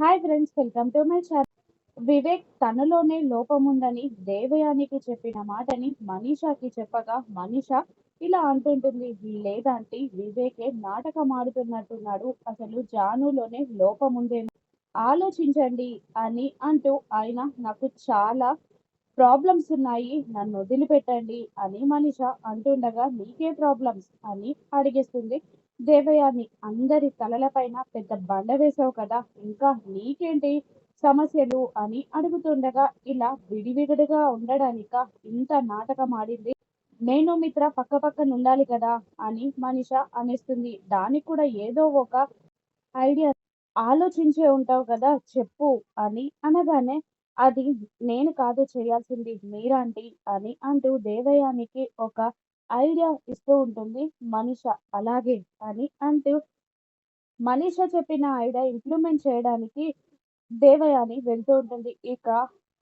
Hi friends welcome to my channel Vivek తనలోనే లోపం ఉందని దేవయానికి చెప్పిన మాటని మనీషాకి చెప్పగా మనీష ఇలా అంటుంటుంది లేదంటే వివేకే నాటకం ఆడుతున్నట్టున్నాడు అసలు జానులోనే లోపం లోపముందేమో ఆలోచించండి అని అంటూ ఆయన నాకు చాలా ప్రాబ్లమ్స్ ఉన్నాయి నన్ను వదిలిపెట్టండి అని మనీష అంటుండగా నీకే ప్రాబ్లమ్స్ అని అడిగేస్తుంది. దేవయాని అందరి తలలపైన పెద్ద బండ వేసావు కదా ఇంకా నీకేంటి సమస్యలు అని అడుగుతుండగా ఇలా విడివిడిగా ఉండడానిక ఇంత నాటకం ఆడింది. నేను మిత్ర పక్క పక్కన ఉండాలి కదా అని మనిష అనేస్తుంది. దానికి కూడా ఏదో ఒక ఐడియా ఆలోచించే ఉంటావు కదా చెప్పు అని అనగానే అది నేను కాదు చేయాల్సింది మీరాంటి అని అంటూ దేవయానికి ఒక ఐడియా ఇస్తూ ఉంటుంది మనిష అలాగే అని అంటూ మనిష చెప్పిన ఐడియా ఇంప్లిమెంట్ చేయడానికి దేవయాని వెళ్తూ ఉంటుంది. ఇక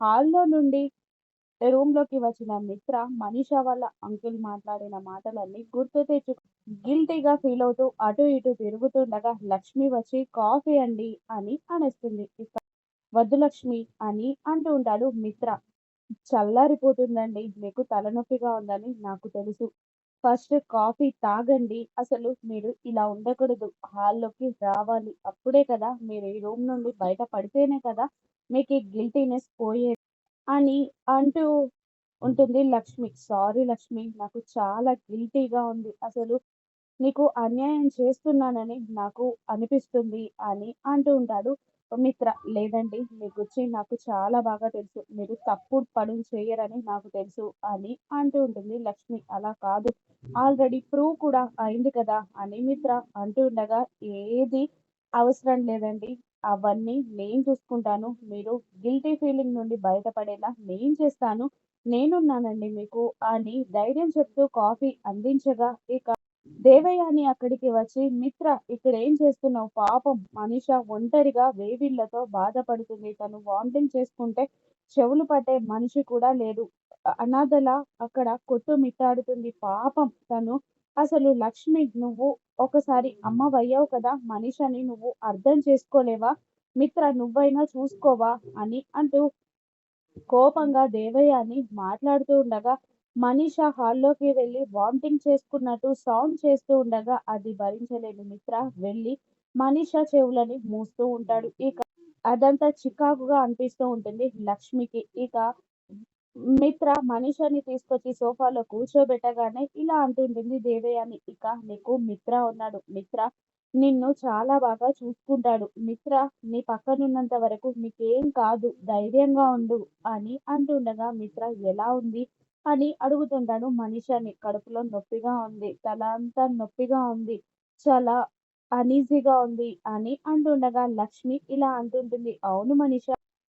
హాల్లో నుండి రూమ్లోకి వచ్చిన మిత్ర మనీష వాళ్ళ అంకుల్ మాట్లాడిన మాటలన్నీ గుర్తు తెచ్చు. గిల్టీగా ఫీల్ అవుతూ అటు ఇటు తిరుగుతుండగా లక్ష్మి వచ్చి కాఫీ అండి అని అనేస్తుంది. ఇక వద్దు లక్ష్మి అని అంటూ ఉంటాడు మిత్ర. చల్లారిపోతుందండి. మీకు తలనొప్పిగా ఉందని నాకు తెలుసు. ఫస్ట్ కాఫీ తాగండి. అసలు మీరు ఇలా ఉండకూడదు. హాల్లోకి రావాలి. అప్పుడే కదా మీరు ఈ రూమ్ నుండి బయట పడితేనే కదా మీకు ఈ గిల్టీనెస్ పోయేది అని అంటూ ఉంటుంది లక్ష్మి. సారీ లక్ష్మి. నాకు చాలా గిల్టీగా ఉంది. అసలు నీకు అన్యాయం చేస్తున్నానని నాకు అనిపిస్తుంది అని అంటూ ఉంటాడు. మిత్ర లేదండి. మీ గురించి నాకు చాలా బాగా తెలుసు. మీరు తప్పుడు పనులు చేయరని నాకు తెలుసు అని అంటూ ఉంటుంది లక్ష్మి. అలా కాదు. ఆల్రెడీ ప్రూవ్ కూడా అయింది కదా అని మిత్ర అంటూ ఉండగా ఏది అవసరం లేదండి. అవన్నీ నేను చూసుకుంటాను. మీరు గిల్టీ ఫీలింగ్ నుండి బయటపడేలా నేను చేస్తాను. నేనున్నానండి మీకు అని ధైర్యం చెప్తూ కాఫీ అందించగా ఇక దేవయాని అక్కడికి వచ్చి మిత్ర ఇక్కడ ఏం చేస్తున్నావు? పాపం మనిష ఒంటరిగా వేవిళ్ళతో బాధపడుతుంది. తను వామిటింగ్ చేసుకుంటే చెవులు పట్టే మనిషి కూడా లేదు. అనాథల అక్కడ కొట్టు మిట్టాడుతుంది. పాపం తను. అసలు లక్ష్మి నువ్వు ఒకసారి అమ్మవయ్యావు కదా? మనిషిని నువ్వు అర్థం చేసుకోలేవా? మిత్ర నువ్వైనా చూసుకోవా? అని అంటూ కోపంగా దేవయ్యని మాట్లాడుతూ ఉండగా మనీష హాల్లోకి వెళ్ళి వామిటింగ్ చేసుకున్నట్టు సౌండ్ చేస్తూ ఉండగా అది భరించలేని మిత్ర వెళ్ళి మనీష చెవులని మూస్తూ ఉంటాడు. ఇక అదంతా చికాకుగా అనిపిస్తూ ఉంటుంది లక్ష్మికి. ఇక మిత్ర మనీషని తీసుకొచ్చి సోఫాలో కూర్చోబెట్టగానే ఇలా అంటుంటుంది దేవయాని ఇక నీకు మిత్ర ఉన్నాడు. మిత్ర నిన్ను చాలా బాగా చూసుకుంటాడు. మిత్ర నీ పక్కనున్నంత వరకు మీకేం కాదు. ధైర్యంగా ఉండు అని అంటుండగా మిత్ర ఎలా ఉంది? అని అడుగుతుంటాడు మనిషిని కడుపులో నొప్పిగా ఉంది. తల అంతా నొప్పిగా ఉంది. చాలా అనీజీగా ఉంది అని అంటుండగా లక్ష్మి ఇలా అంటుంటుంది. అవును మనిష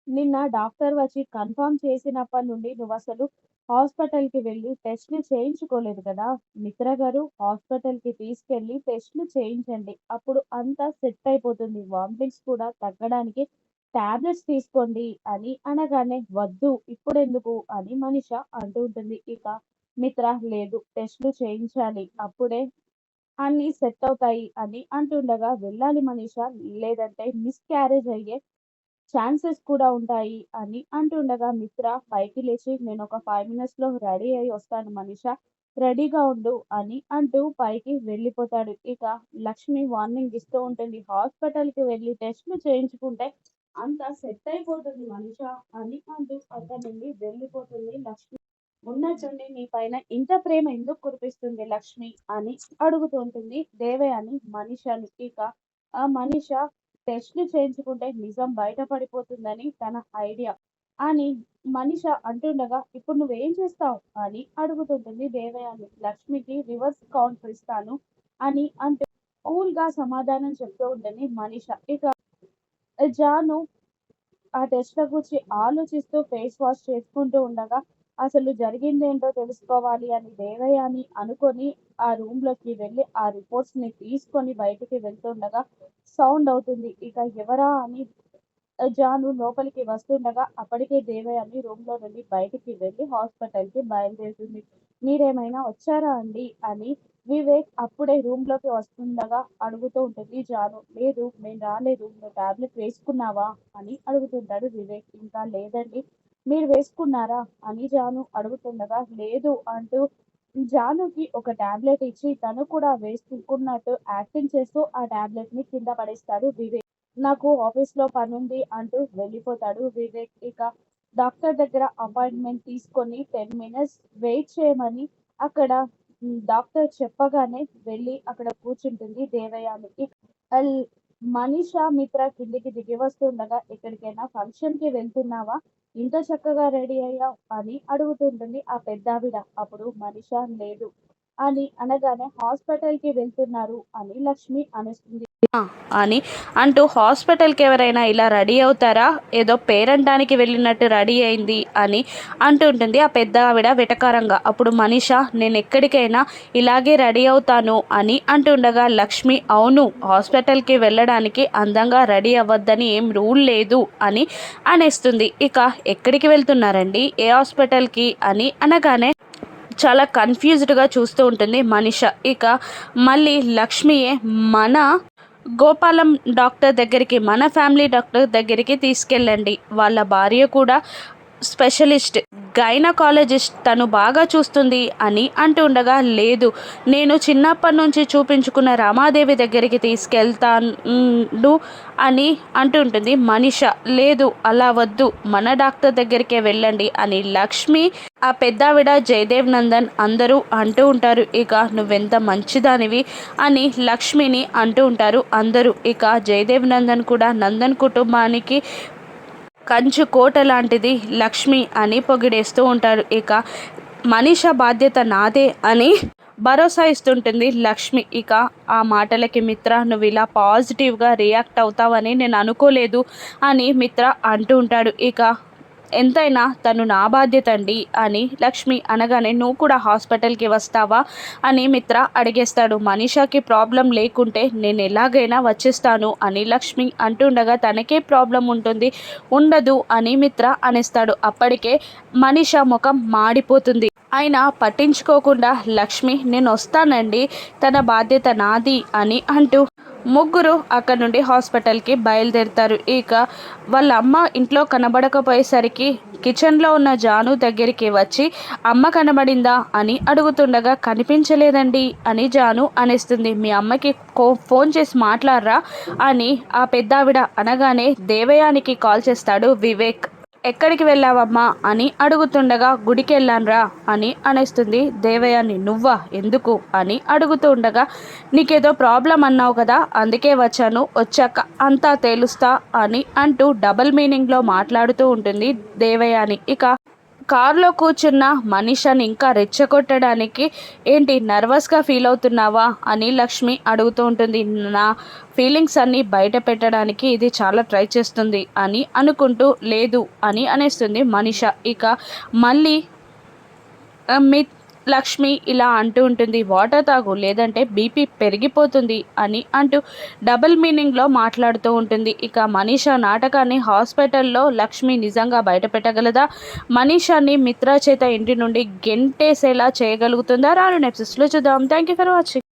నిన్న డాక్టర్ వచ్చి కన్ఫర్మ్ చేసినప్పటి నుండి నువ్వు అసలు హాస్పిటల్కి వెళ్ళి టెస్ట్లు చేయించుకోలేదు కదా. మిత్ర గారు హాస్పిటల్కి తీసుకెళ్ళి టెస్ట్లు చేయించండి. అప్పుడు అంతా సెట్ అయిపోతుంది. వామిటింగ్స్ కూడా తగ్గడానికి టాబ్లెట్స్ తీసుకోండి అని అనగానే వద్దు ఇప్పుడెందుకు? అని మనిష అంటూ ఉంటుంది. ఇక మిత్ర లేదు టెస్ట్లు చేయించాలి అప్పుడే అన్ని సెట్ అవుతాయి అని అంటుండగా వెళ్ళాలి మనిష లేదంటే మిస్ క్యారేజ్ అయ్యే ఛాన్సెస్ కూడా ఉంటాయి అని అంటుండగా మిత్ర పైకి లేచి నేను ఒక ఫైవ్ మినిట్స్లో రెడీ అయి వస్తాను మనిష రెడీగా ఉండు అని అంటూ పైకి వెళ్ళిపోతాడు. ఇక లక్ష్మి వార్నింగ్ ఇస్తూ ఉంటుంది. హాస్పిటల్కి వెళ్ళి టెస్ట్లు చేయించుకుంటే అంత సెట్ అయిపోతుంది మనిష. అని అంటూ అక్కడి నుండి వెళ్ళిపోతుంది. లక్ష్మి ఉన్నట్టుండి నీ పైన ఇంత ప్రేమ ఎందుకు కురిపిస్తుంది లక్ష్మి అని అడుగుతుంటుంది దేవయాని మనిషని. ఇక ఆ మనిష టెస్ట్లు చేయించుకుంటే నిజం బయటపడిపోతుందని తన ఐడియా అని మనిష అంటుండగా ఇప్పుడు నువ్వేం చేస్తావు? అని అడుగుతుంటుంది దేవయాని. లక్ష్మికి రివర్స్ కౌంటర్ ఇస్తాను అని అంటూ కూల్గా సమాధానం చెప్తూ ఉంటుంది మనిష. ఇక జాను ఆ టెస్ట్ల గురించి ఆలోచిస్తూ ఫేస్ వాష్ చేసుకుంటూ ఉండగా అసలు జరిగిందేంటో తెలుసుకోవాలి అని దేవయ్య అని అనుకొని ఆ రూమ్లోకి వెళ్ళి ఆ రిపోర్ట్స్ని తీసుకొని బయటికి వెళ్తుండగా సౌండ్ అవుతుంది. ఇక ఎవరా అని జాను లోపలికి వస్తుండగా అప్పటికే దేవయాని రూమ్లో నుండి బయటికి వెళ్ళి హాస్పిటల్కి బయలుదేరుతుంది. మీరేమైనా వచ్చారా అండి? అని వివేక్ అప్పుడే రూమ్లోకి వస్తుండగా అడుగుతూ ఉంటుంది జాను. లేదు నేను రాలేదు. నువ్వు టాబ్లెట్ వేసుకున్నావా? అని అడుగుతుంటాడు వివేక్. ఇంకా లేదండి. మీరు వేసుకున్నారా? అని జాను అడుగుతుండగా లేదు అంటూ జానుకి ఒక టాబ్లెట్ ఇచ్చి తను కూడా వేసుకున్నట్టు యాక్టింగ్ చేస్తూ ఆ టాబ్లెట్ని కింద పడేస్తాడు వివేక్. నాకు ఆఫీస్లో పని ఉంది అంటూ వెళ్ళిపోతాడు వివేక్. ఇక డాక్టర్ దగ్గర అపాయింట్మెంట్ తీసుకొని టెన్ మినిట్స్ వెయిట్ చేయమని అక్కడ డాక్టర్ చెప్పగానే వెళ్ళి అక్కడ కూర్చుంటుంది దేవయానికి మనీష మనీషా మిత్ర కిందికి దిగి వస్తుండగా ఎక్కడికైనా ఫంక్షన్కి వెళ్తున్నావా? ఇంత చక్కగా రెడీ అయ్యావు? అని అడుగుతుంటుంది ఆ పెద్దావిడ. అప్పుడు మనీషా లేదు అని అనగానే హాస్పిటల్కి వెళ్తున్నారు అని లక్ష్మి అనేస్తుంది. అని అంటూ హాస్పిటల్కి ఎవరైనా ఇలా రెడీ అవుతారా? ఏదో పేరంటానికి వెళ్ళినట్టు రెడీ అయింది అని అంటుంటుంది ఆ పెద్ద ఆవిడ వెటకారంగా అప్పుడు మనిష నేను ఎక్కడికైనా ఇలాగే రెడీ అవుతాను అని అంటుండగా లక్ష్మి అవును హాస్పిటల్కి వెళ్ళడానికి అందంగా రెడీ అవ్వద్దని ఏం రూల్ లేదు అని అనేస్తుంది. ఇక ఎక్కడికి వెళ్తున్నారండి? ఏ హాస్పిటల్కి? అని అనగానే చాలా కన్ఫ్యూజ్డ్గా చూస్తూ ఉంటుంది మనిష. ఇక మళ్ళీ లక్ష్మియే మన గోపాలం డాక్టర్ దగ్గరికి మన ఫ్యామిలీ డాక్టర్ దగ్గరికి తీసుకెళ్ళండి. వాళ్ళ భార్య కూడా స్పెషలిస్ట్. గైనకాలజిస్ట్ తను బాగా చూస్తుంది అని అంటుండగా లేదు నేను చిన్నప్పటి నుంచి చూపించుకున్న రామాదేవి దగ్గరికి తీసుకెళ్తాను అని అంటుంటుంది మనిష. లేదు అలా వద్దు మన డాక్టర్ దగ్గరికే వెళ్ళండి అని లక్ష్మి ఆ పెద్దావిడ జయదేవ్ నందన్ అందరూ అంటూ ఉంటారు. ఇక నువ్వెంత మంచిదానివి అని లక్ష్మిని అంటూ ఉంటారు అందరూ. ఇక జయదేవ్ నందన్ కూడా నందన్ కుటుంబానికి కంచు కోట లాంటిది లక్ష్మి అని పొగిడేస్తూ ఉంటారు. ఇక మనిష బాధ్యత నాదే అని భరోసా ఇస్తుంటుంది లక్ష్మి. ఇక ఆ మాటలకి మిత్ర నువ్వు ఇలా పాజిటివ్గా రియాక్ట్ అవుతావని నేను అనుకోలేదు అని మిత్ర అంటూ ఉంటాడు. ఇక ఎంతైనా తను నా బాధ్యత అండి అని లక్ష్మి అనగానే నువ్వు కూడా హాస్పిటల్కి వస్తావా? అని మిత్ర అడిగేస్తాడు. మనీషాకి ప్రాబ్లం లేకుంటే నేను ఎలాగైనా వచ్చేస్తాను అని లక్ష్మి అంటుండగా తనకే ప్రాబ్లం ఉంటుంది ఉండదు అని మిత్ర అనేస్తాడు. అప్పటికే మనీష ముఖం మాడిపోతుంది. అయినా పట్టించుకోకుండా లక్ష్మి నేను వస్తానండి తన బాధ్యత నాది అని అంటూ ముగ్గురు అక్కడ నుండి హాస్పిటల్కి బయలుదేరుతారు. ఇక వాళ్ళ అమ్మ ఇంట్లో కనబడకపోయేసరికి కిచెన్లో ఉన్న జాను దగ్గరికి వచ్చి అమ్మ కనబడిందా? అని అడుగుతుండగా కనిపించలేదండి అని జాను అనేస్తుంది. మీ అమ్మకి కో ఫోన్ చేసి మాట్లాడరా అని ఆ పెద్దావిడ అనగానే దేవయానికి కాల్ చేస్తాడు వివేక్ ఎక్కడికి వెళ్ళావమ్మా అని అడుగుతుండగా గుడికెళ్ళానురా అని అనేస్తుంది. దేవయాని నువ్వా? ఎందుకు? అని అడుగుతూ ఉండగా నీకేదో ప్రాబ్లం అన్నావు కదా అందుకే వచ్చాను. వచ్చాక అంతా తేలుస్తా అని అంటూ డబల్ మీనింగ్లో మాట్లాడుతూ ఉంటుంది దేవయాని ఇక కారులో కూర్చున్న మనిషని ఇంకా రెచ్చగొట్టడానికి ఏంటి నర్వస్గా ఫీల్ అవుతున్నావా అని లక్ష్మి అడుగుతూ ఉంటుంది. నా ఫీలింగ్స్ అన్నీ బయట పెట్టడానికి ఇది చాలా ట్రై చేస్తుంది అని అనుకుంటూ లేదు అని అనేస్తుంది మనిష. ఇక మళ్ళీ మీ లక్ష్మి ఇలా అంటూ ఉంటుంది వాటర్ తాగు లేదంటే బీపీ పెరిగిపోతుంది అని అంటూ డబుల్ మీనింగ్లో మాట్లాడుతూ ఉంటుంది. ఇక మనీషా నాటకాన్ని హాస్పిటల్లో లక్ష్మి నిజంగా బయటపెట్టగలదా? మనీషాని మిత్రా చేత ఇంటి నుండి గెంటేసేలా చేయగలుగుతుందా? రాను నెప్సెస్లో చూద్దాం. Thank you for watching